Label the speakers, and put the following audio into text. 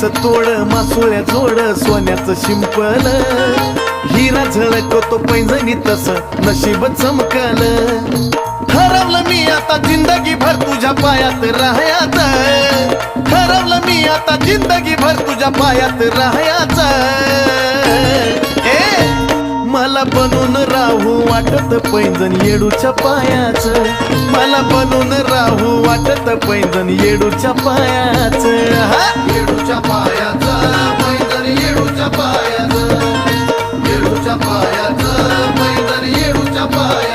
Speaker 1: सोन्याचं तोड मासुळ्या जोड सोन्याचं शिंपल. हिरा झळकतो पैंजणी तस नशीब चमकल. ठरवलं मी आता जिंदगी भर तुझ्या पायात राहायच. ठरवलं मी आता जिंदगी भर तुझ्या पायात राहयाच. ए मला बनून राहू वाटत पैंजण येडूच्या पायाच. मला बनून राहू वाटत पैंजण येडूच्या हा? येडूच्या पायाच मैदान येऊच्या पाय.